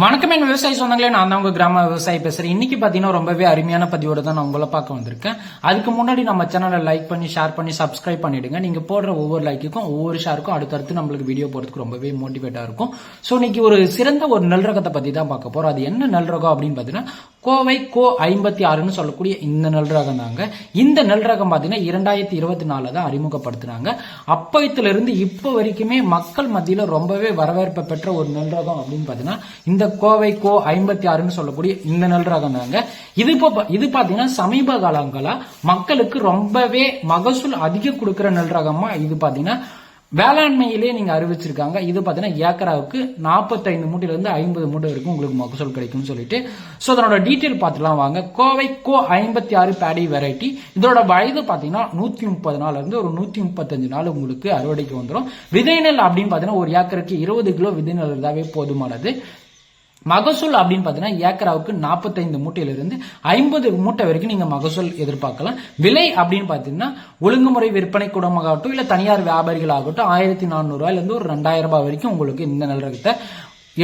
வணக்கம் என் விவசாய சொந்தங்களே நான் தான் உங்க கிராம விவசாயி பேசுறேன். இன்னைக்கு பாத்தீங்கன்னா ரொம்பவே அருமையான பதிவோட தான் நான் உங்களை பார்க்க வந்திருக்கேன். அதுக்கு முன்னாடி நம்ம சேனலை லைக் பண்ணி ஷேர் பண்ணி சப்ஸ்கிரைப் பண்ணிடுங்க. நீங்க போடுற ஒவ்வொரு லைக்குக்கும் ஒவ்வொரு ஷேருக்கும் அடுத்தடுத்து நம்மளுக்கு வீடியோ போடுறதுக்கு ரொம்பவே மோட்டிவேட்டா இருக்கும். ஸோ இன்னைக்கு ஒரு சிறந்த ஒரு நல்ரகத்தை பத்தி தான் பார்க்க போறோம். அது என்ன நல்ரகம் அப்படின்னு பாத்தீங்கன்னா கோவை கோ ஐம்பத்தி ஆறுன்னு சொல்லக்கூடிய இந்த நெல் ரகம் தாங்க. இந்த நெல் ரகம் இரண்டாயிரத்தி இருபத்தி நாலில் தான் அறிமுகப்படுத்தினாங்க. அப்பயத்துல இருந்து இப்போ வரைக்குமே மக்கள் மத்தியில் ரொம்பவே வரவேற்பை பெற்ற ஒரு நெல் ரகம் அப்படின்னு பார்த்தீங்கன்னா இந்த கோவை கோ ஐம்பத்தி ஆறுன்னு சொல்லக்கூடிய இந்த நெல் ரகம் தாங்க. இது இப்போ இது பார்த்தீங்கன்னா சமீப காலங்களா மக்களுக்கு ரொம்பவே மகசூல் அதிகம் கொடுக்குற நெல் இது பார்த்தீங்கன்னா வேளாண்மையிலே நீங்க அறிவிச்சிருக்காங்க. இது பாத்தீங்கன்னா ஏக்கராவுக்கு 45 மூட்டையில இருந்து ஐம்பது மூட்டை வரைக்கும் உங்களுக்கு மகசூல் கிடைக்கும்னு சொல்லிட்டு. சோ அதனோட டீட்டெயில் பார்த்துலாம் வாங்க. கோவை கோ ஐம்பத்தி ஆறு பேடி வெரைட்டி இதோட வயது பாத்தீங்கன்னா நூத்தி முப்பது நாள்லேருந்து ஒரு நூத்தி முப்பத்தஞ்சு நாள் உங்களுக்கு அறுவடைக்கு வந்துடும் விதை நெல் அப்படின்னு பாத்தீங்கன்னா ஒரு ஏக்கருக்கு இருபது கிலோ விதை நெல் இருந்தாவே போதுமானது. மகசூல் அப்படின்னு பார்த்தீங்கன்னா ஏக்கராவுக்கு நாற்பத்தைந்து மூட்டையிலிருந்து ஐம்பது மூட்டை வரைக்கும் நீங்க மகசூல் எதிர்பார்க்கலாம். விலை அப்படின்னு பார்த்தீங்கன்னா ஒழுங்குமுறை விற்பனை கூடமாகட்டும் இல்ல தனியார் வியாபாரிகள் ஆகட்டும் ஆயிரத்தி நானூறுரூவாயிலேருந்து ஒரு ரெண்டாயிரம் ரூபாய் வரைக்கும் உங்களுக்கு இந்த நெல்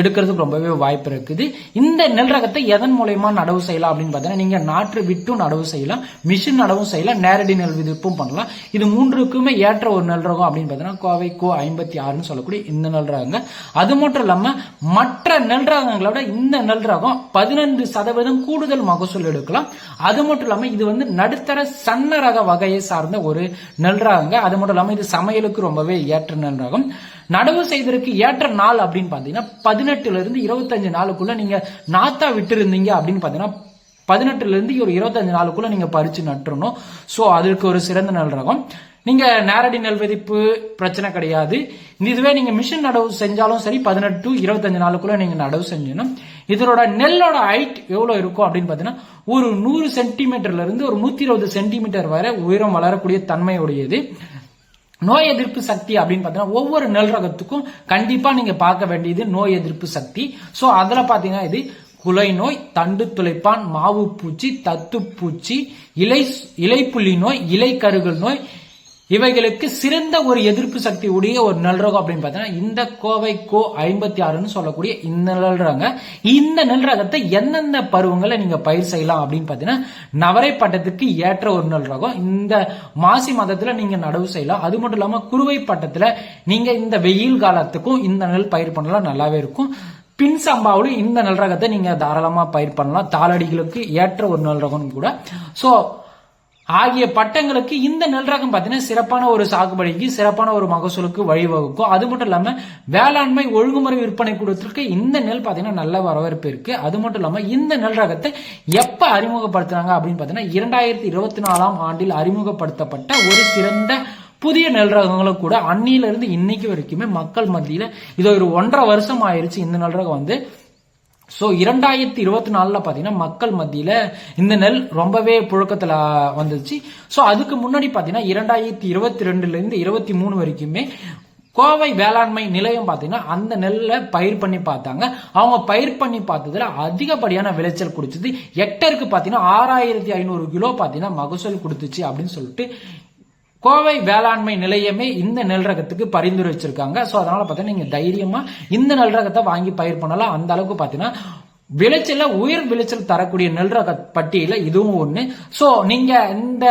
எடுக்கிறதுக்கு ரொம்பவே வாய்ப்பு இருக்குது. இந்த நெல் ரகத்தை எதன் மூலயமா நடவு செய்யலாம் அப்படின்னு பார்த்தீங்கன்னா நீங்க நாற்று விட்டும் நடவு செய்யலாம் மிஷின் நடவும் செய்யலாம் நேரடி நெல் விதிப்பும் பண்ணலாம். இது மூன்றுக்குமே ஏற்ற ஒரு நெல் ரகம் அப்படின்னு பார்த்தீங்கன்னா கோவை கோ ஐம்பத்தி ஆறுன்னு சொல்லக்கூடிய இந்த நெல் ரகங்க. அது மட்டும் இல்லாம மற்ற நெல் ரகங்களோட இந்த நெல் ரகம் பதினைந்து சதவீதம் கூடுதல் மகசூல் எடுக்கலாம். அது மட்டும் இல்லாம இது வந்து நடுத்தர சன்ன ரக வகையை சார்ந்த ஒரு நெல் ரகங்க. அது மட்டும் இல்லாம இது சமையலுக்கு ரொம்பவே ஏற்ற நெல் ரகம். நடவு செய்வதற்கு ஏற்ற நாள் அப்படின்னு பார்த்தீங்கன்னா பதினெட்டுல இருந்து இருபத்தஞ்சு நாளுக்குள்ள நீங்க நாத்தா விட்டு இருந்தீங்க அப்படின்னு பார்த்தீங்கன்னா பதினெட்டுல இருந்து ஒரு இருபத்தஞ்சு நாளுக்குள்ள நீங்க பறிச்சு நட்டுறணும். ஸோ அதற்கு ஒரு சிறந்த நல் ரகம். நீங்க நேரடி நெல் விதிப்பு பிரச்சனை கிடையாது. இதுவே நீங்க மிஷின் நடவு செஞ்சாலும் சரி பதினெட்டு டு இருபத்தஞ்சு நாளுக்குள்ள நீங்க நடவு செஞ்சணும். இதனோட நெல்லோட ஹைட் எவ்வளவு இருக்கும் அப்படின்னு பாத்தீங்கன்னா ஒரு நூறு சென்டிமீட்டர்ல இருந்து ஒரு நூத்தி இருபது சென்டிமீட்டர் வரை உயரம் வளரக்கூடிய தன்மையுடையது. நோய் எதிர்ப்பு சக்தி அப்படின்னு பாத்தீங்கன்னா ஒவ்வொரு நெல் ரகத்துக்கும் கண்டிப்பா நீங்க பார்க்க வேண்டியது நோய் எதிர்ப்பு சக்தி. சோ அதுல பாத்தீங்கன்னா இது குலை நோய் தண்டு துளைப்பான் மாவு பூச்சி தத்து பூச்சி இலை இலைப்புள்ளி நோய் இலை கருகல் நோய் இவைகளுக்கு சிறந்த ஒரு எதிர்ப்பு சக்தி உடைய ஒரு நல்ரகம் அப்படின்னு பார்த்தீங்கன்னா இந்த கோவை கோ ஐம்பத்தி ஆறுன்னு சொல்லக்கூடிய இந்த நெல் ரகம் இந்த நல்ரகத்தை எந்தெந்த பருவங்களை நீங்க பயிர் செய்யலாம் அப்படின்னு பார்த்தீங்கன்னா நவரை பட்டத்துக்கு ஏற்ற ஒரு நல்ரகம். இந்த மாசி மாதத்துல நீங்க நடவு செய்யலாம். அது மட்டும் இல்லாம குறுவை பட்டத்துல நீங்க இந்த வெயில் காலத்துக்கும் இந்த நெல் பயிர் பண்ணலாம் நல்லாவே இருக்கும். பின் சம்பாவிலும் இந்த நல்ரகத்தை நீங்க தாராளமா பயிர் பண்ணலாம். தாளடிகளுக்கு ஏற்ற ஒரு நெல் ரகம் கூட. ஸோ ஆகிய பட்டங்களுக்கு இந்த நெல் ரகம் பார்த்தீங்கன்னா சிறப்பான ஒரு சாகுபடிக்கு சிறப்பான ஒரு மகசூலுக்கு வழிவகுக்கும். அது மட்டும் இல்லாம வேளாண்மை ஒழுங்குமுறை விற்பனை கூடத்திற்கு இந்த நெல் பார்த்தீங்கன்னா நல்ல வரவேற்பு இருக்கு. அது மட்டும் இல்லாம இந்த நெல் ரகத்தை எப்ப அறிமுகப்படுத்துறாங்க அப்படின்னு பார்த்தீங்கன்னா இரண்டாயிரத்தி இருபத்தி நாலாம் ஆண்டில் அறிமுகப்படுத்தப்பட்ட ஒரு சிறந்த புதிய நெல் ரகங்களும் கூட அன்னியிலிருந்து இன்னைக்கு வரைக்குமே மக்கள் மத்தியில இது ஒரு ஒன்றரை வருஷம் ஆயிருச்சு இந்த நெல் ரகம் வந்து. ஸோ இரண்டாயிரத்தி இருபத்தி நாலில் பார்த்தீங்கன்னா மக்கள் மத்தியில் இந்த நெல் ரொம்பவே புழக்கத்தில் வந்துச்சு ஸோ அதுக்கு முன்னாடி பார்த்தீங்கன்னா இரண்டாயிரத்தி இருபத்தி ரெண்டுலேருந்து இருபத்தி மூணு வரைக்குமே கோவை வேளாண்மை நிலையம் பார்த்தீங்கன்னா அந்த நெல்லை பயிர் பண்ணி பார்த்தாங்க. அவங்க பயிர் பண்ணி பார்த்ததுல அதிகப்படியான விளைச்சல் கொடுத்தது ஹெக்டருக்கு பார்த்தீங்கன்னா ஆறாயிரத்தி ஐநூறு கிலோ பார்த்தீங்கன்னா மகசூல் கொடுத்துச்சு அப்படின்னு சொல்லிட்டு கோவை வேளாண்மை நிலையமே இந்த நெல் ரகத்துக்கு பரிந்துரை வச்சிருக்காங்க. ஸோ அதனால பார்த்தீங்கன்னா நீங்க தைரியமாக இந்த நெல் ரகத்தை வாங்கி பயிர் பண்ணலாம். அந்த அளவுக்கு பார்த்தீங்கன்னா விளைச்சல உயிர் விளைச்சல் தரக்கூடிய நெல் ரக பட்டியல இதுவும் ஒண்ணு. ஸோ நீங்க இந்த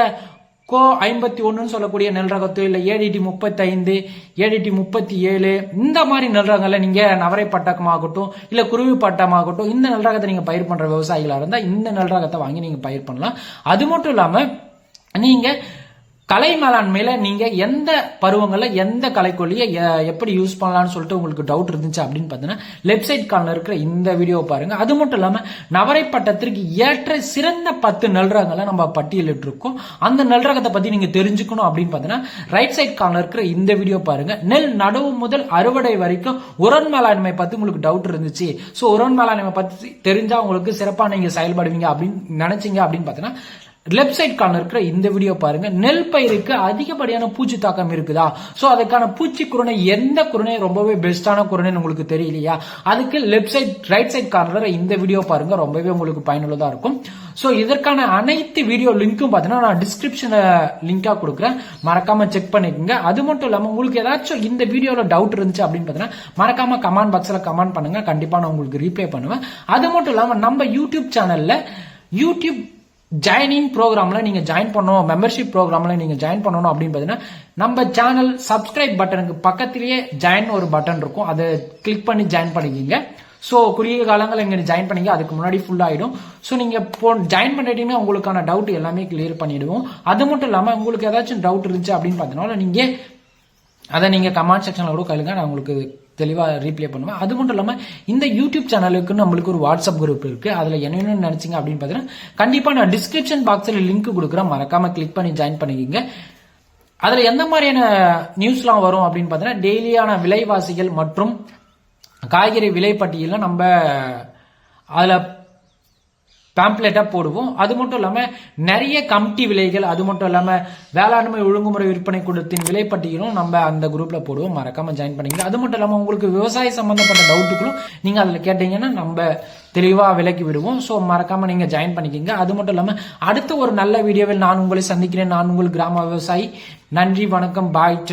கோ ஐம்பத்தி ஒன்றுன்னு சொல்லக்கூடிய நெல் ரகத்தோ இல்ல ஏடிடி முப்பத்தி ஐந்து ஏடிடி முப்பத்தி ஏழு இந்த மாதிரி நெல் ரகங்களை நீங்க நவரை பட்டகமாகட்டும் இல்ல குருவி பட்டமாகட்டும் இந்த நெல் ரகத்தை நீங்க பயிர் பண்ற விவசாயிகளா இருந்தா இந்த நெல் ரகத்தை வாங்கி நீங்க பயிர் பண்ணலாம். அது மட்டும் இல்லாம நீங்க கலை மேலாண்மையில நீங்க எந்த பருவங்களில் எந்த கலைக்கொல்லியை எப்படி யூஸ் பண்ணலாம்னு சொல்லிட்டு உங்களுக்கு டவுட் இருந்துச்சு அப்படின்னு பார்த்தீங்கன்னா லெஃப்ட் சைட் கார்னர் இருக்கிற இந்த வீடியோ பாருங்க. அது மட்டும் இல்லாமல் நவரை பட்டத்திற்கு ஏற்ற சிறந்த பத்து நல்ரகங்களை நம்ம பட்டியலிட்டு இருக்கோம் அந்த நல்ரகத்தை பற்றி பத்தி நீங்க தெரிஞ்சுக்கணும் அப்படின்னு பார்த்தீங்கன்னா ரைட் சைட் கார்னர் இருக்கிற இந்த வீடியோ பாருங்க. நெல் நடவு முதல் அறுவடை வரைக்கும் உரன் மேலாண்மை பத்தி உங்களுக்கு டவுட் இருந்துச்சு. ஸோ உரன் மேலாண்மை பத்தி தெரிஞ்சா உங்களுக்கு சிறப்பாக நீங்க செயல்படுவீங்க அப்படின்னு நினைச்சீங்க அப்படின்னு பார்த்தீங்கன்னா லெஃப்ட் சைட் கார்னர் இருக்கிற இந்த வீடியோ பாருங்க. நெல் பயிருக்கு அதிகப்படியான பூச்சி தாக்கம் இருக்குதா? சோ அதுக்கான பூச்சி குரணை எந்த குரணை? ரொம்பவே பெஸ்டான குரணைன்னு உங்களுக்கு தெரியலையா? அதுக்கு left side right side corner இந்த வீடியோ பாருங்க. ரொம்பவே உங்களுக்கு பயனுள்ளதா இருக்கும். சோ இதற்கான அனைத்து வீடியோ லிங்க்கும் பாத்தீங்கன்னா நான் டிஸ்கிரிப்ஷன்ல லிங்கா கொடுக்குறேன். மறக்காம செக் பண்ணிக்கோங்க. அது மட்டும் இல்லாம உங்களுக்கு ஏதாச்சும் இந்த வீடியோல டவுட் இருந்துச்சு அப்படின்னு பாத்தீங்கன்னா மறக்காம கமெண்ட் பாக்ஸ்ல கமெண்ட் பண்ணுங்க. கண்டிப்பா நான் உங்களுக்கு ரீப்ளை பண்ணுவேன். அது மட்டும் இல்லாம நம்ம யூடியூப் சேனல்ல யூடியூப் ஜாயினிங் ப்ரோக்ராமில் நீங்கள் ஜாயின் பண்ணணும் மெம்பர்ஷிப் ப்ரோக்ராமில் நீங்கள் ஜாயின் பண்ணணும் அப்படின்னு பார்த்தீங்கன்னா நம்ம சேனல் சப்ஸ்கிரைப் பட்டனுக்கு பக்கத்திலேயே ஜாயின் ஒரு பட்டன் இருக்கும். அதை கிளிக் பண்ணி ஜாயின் பண்ணிக்கிங்க. ஸோ குறுகிய காலங்கள் இங்க ஜாயின் பண்ணிங்க அதுக்கு முன்னாடி ஃபுல் ஆகிடும் ஸோ நீங்கள் போ ஜாயின் பண்ணிட்டீங்கன்னா உங்களுக்கான டவுட் எல்லாமே கிளியர் பண்ணிவிடுவோம் அது மட்டும் இல்லாமல் உங்களுக்கு ஏதாச்சும் டவுட் இருந்துச்சு அப்படின்னு பார்த்தீங்கன்னா நீங்கள் அதை நீங்கள் கமெண்ட் செக்ஷனில் கூட கேளுங்க. நான் உங்களுக்கு தெளிவாக ரீப்ளே பண்ணுவேன் அது மட்டும் இல்லாமல் இந்த யூடியூப் சேனலுக்கு நம்மளுக்கு ஒரு வாட்ஸ்அப் குரூப் இருக்கு. அதில் என்னென்ன நினச்சிங்க அப்படின்னு பார்த்தீங்கன்னா கண்டிப்பாக நான் டிஸ்கிரிப்ஷன் பாக்ஸில் லிங்க் கொடுக்குறேன். மறக்காமல் கிளிக் பண்ணி ஜாயின் பண்ணிக்கிங்க. அதில் எந்த மாதிரியான நியூஸ்லாம் வரும் அப்படின்னு பார்த்தீங்கன்னா டெய்லியான விலைவாசிகள் மற்றும் காய்கறி விலை பட்டியலில் நம்ம அதில் பேம்ப்ளெட்டா போடுவோம். அது மட்டும் இல்லாம நிறைய கமிட்டி விலைகள் அது மட்டும் இல்லாம வேளாண்மை ஒழுங்குமுறை விற்பனை கூடத்தின் விலைப்பட்டியலும் நம்ம அந்த குரூப்ல போடுவோம். மறக்காம ஜாயின் பண்ணிக்கலாம் அது மட்டும் இல்லாம உங்களுக்கு விவசாய சம்பந்தப்பட்ட டவுட்டுகளும் நீங்க அதுல கேட்டீங்கன்னா நம்ம தெளிவா விலக்கி விடுவோம். ஸோ மறக்காம நீங்க ஜாயின் பண்ணிக்கிங்க. அது மட்டும் இல்லாம அடுத்த ஒரு நல்ல வீடியோவில் நான் உங்களை சந்திக்கிறேன். நான் உங்கள் கிராம விவசாயி. நன்றி வணக்கம். பாய்